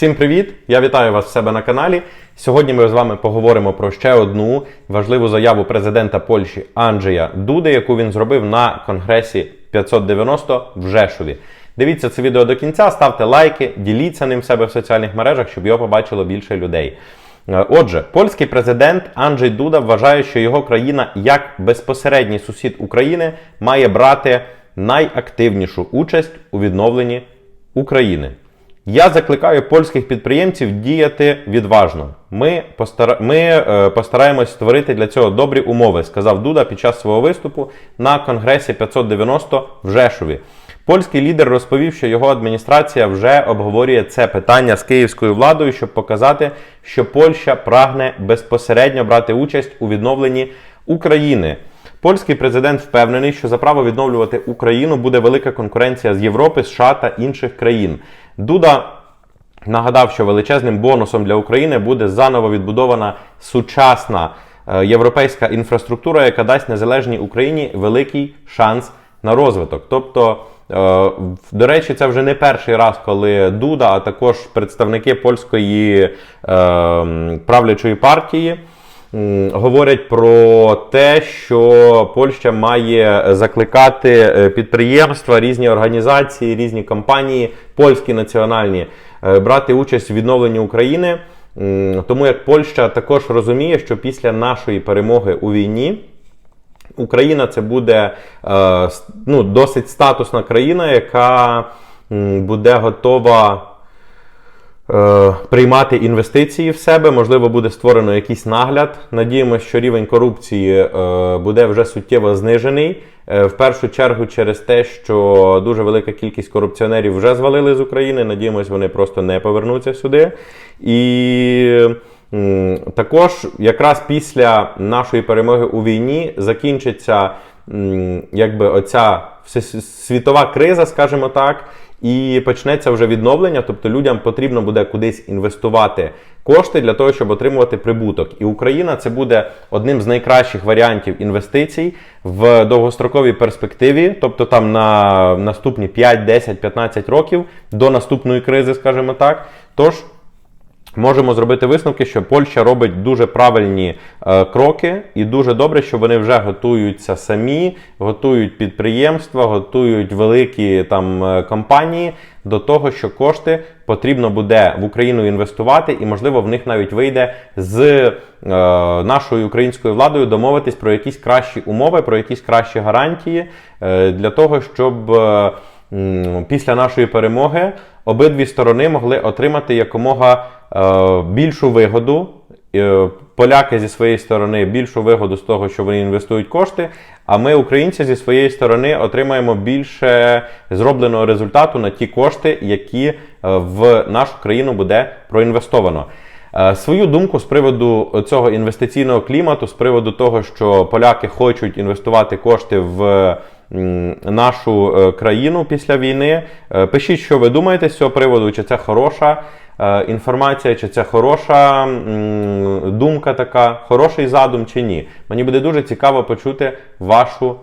Всім привіт! Я вітаю вас в себе на каналі. Сьогодні ми з вами поговоримо про ще одну важливу заяву президента Польщі Анджея Дуди, яку він зробив на конгресі 590 в Жешові. Дивіться це відео до кінця, ставте лайки, діліться ним в себе в соціальних мережах, щоб його побачило більше людей. Е, Отже, польський президент Анджей Дуда вважає, що його країна, як безпосередній сусід України, має брати найактивнішу участь у відновленні України. Я закликаю польських підприємців діяти відважно. Ми, постара... Ми е, постараємось створити для цього добрі умови, сказав Дуда під час свого виступу на Конгресі 590 в Жешові. Польський лідер розповів, що його адміністрація вже обговорює це питання з київською владою, щоб показати, що Польща прагне безпосередньо брати участь у відновленні України. Польський президент впевнений, що за право відновлювати Україну буде велика конкуренція з Європи, США та інших країн. Дуда нагадав, що величезним бонусом для України буде заново відбудована сучасна е, європейська інфраструктура, яка дасть незалежній Україні великий шанс на розвиток. Тобто, е, до речі, це вже не перший раз, коли Дуда, а також представники польської е, правлячої партії. Говорять про те, що Польща має закликати е, підприємства, різні організації, різні компанії, польські національні, е, брати участь в відновленні України. Тому як Польща також розуміє, що після нашої перемоги у війні Україна це буде е, ну, досить статусна країна, яка буде готова приймати інвестиції в себе. Можливо, буде створено якийсь нагляд. Надіємося, що рівень корупції е, буде вже суттєво знижений. Е, В першу чергу через те, що дуже велика кількість корупціонерів вже звалили з України. Надіємось, вони просто не повернуться сюди. І також якраз після нашої перемоги у війні закінчиться якби оця світова криза, скажімо так. І почнеться вже відновлення, тобто людям потрібно буде кудись інвестувати кошти для того, щоб отримувати прибуток. І Україна це буде одним з найкращих варіантів інвестицій в довгостроковій перспективі, тобто там на наступні 5, 10, 15 років до наступної кризи, скажімо так. Тож Можемо зробити висновки, що Польща робить дуже правильні е, кроки, і дуже добре, що вони вже готуються самі, готують підприємства, готують великі там е, компанії до того, що кошти потрібно буде в Україну інвестувати, і можливо в них навіть вийде з е, нашою українською владою домовитись про якісь кращі умови, про якісь кращі гарантії е, для того, щоб. е, після нашої перемоги обидві сторони могли отримати якомога е, більшу вигоду. Е, Поляки зі своєї сторони більшу вигоду з того, що вони інвестують кошти. А ми, українці, зі своєї сторони отримаємо більше зробленого результату на ті кошти, які е, в нашу країну буде проінвестовано. Е, Свою думку з приводу цього інвестиційного клімату, з приводу того, що поляки хочуть інвестувати кошти в нашу е, країну після війни. Е, Пишіть, що ви думаєте з цього приводу, чи це хороша е, інформація, чи це хороша думка така, хороший задум чи ні. Мені буде дуже цікаво почути вашу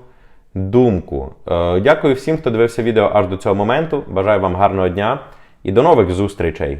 думку. Дякую всім, хто дивився відео аж до цього моменту. Бажаю вам гарного дня і до нових зустрічей!